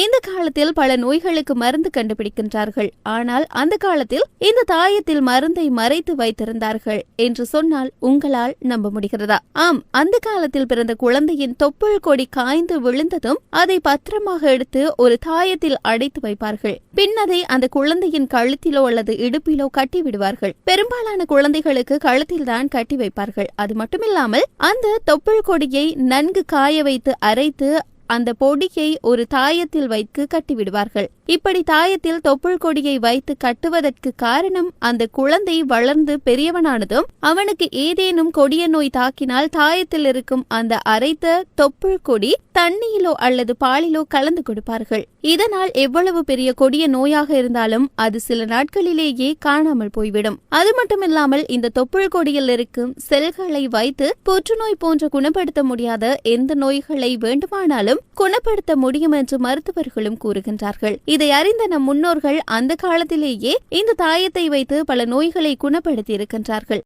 இந்த காலத்தில் பல நோய்களுக்கு மருந்து கண்டுபிடிக்கின்றார்கள். ஆனால் அந்த காலத்தில் இந்த தாயத்தில் மருந்தை மறைத்து வைத்திருந்தார்கள் என்று சொன்னால் உங்களால் நம்ப முடிகிறதா? ஆம் அந்த காலத்தில் பிறந்த குழந்தையின் தொப்புள் கொடி காய்ந்து விழுந்ததும் அதை பத்திரமாக எடுத்து ஒரு தாயத்தில் அடைத்து வைப்பார்கள். பின் அதை அந்த குழந்தையின் கழுத்திலோ அல்லது இடுப்பிலோ கட்டி விடுவார்கள். பெரும்பாலான குழந்தைகளுக்கு கழுத்தில் தான் கட்டி வைப்பார்கள். அது மட்டுமில்லாமல் அந்த தொப்புள் கொடியை நன்கு காய வைத்து அரைத்து அந்த பொடியை ஒரு தாயத்தில் வைத்து கட்டிவிடுவார்கள். இப்படி தாயத்தில் தொப்புள் கொடியை வைத்து கட்டுவதற்கு காரணம் அந்த குழந்தை வளர்ந்து பெரியவனானதும் அவனுக்கு ஏதேனும் கொடிய நோய் தாக்கினால் தாயத்தில் இருக்கும் அந்த அரைத்த தொப்புள் கொடி தண்ணியிலோ அல்லது பாலிலோ கலந்து கொடுப்பார்கள். இதனால் எவ்வளவு பெரிய கொடிய நோயாக இருந்தாலும் அது சில நாட்களிலேயே காணாமல் போய்விடும். அது மட்டுமில்லாமல் இந்த தொப்புள் கொடியில் இருக்கும் செல்களை வைத்து புற்றுநோய் போன்ற குணப்படுத்த முடியாத எந்த நோய்களை வேண்டுமானாலும் குணப்படுத்த முடியும் என்று மருத்துவர்களும் கூறுகின்றார்கள். இதை அறிந்த நம் முன்னோர்கள் அந்த காலத்திலேயே இந்த தாயத்தை வைத்து பல நோய்களை குணப்படுத்தி இருக்கின்றார்கள்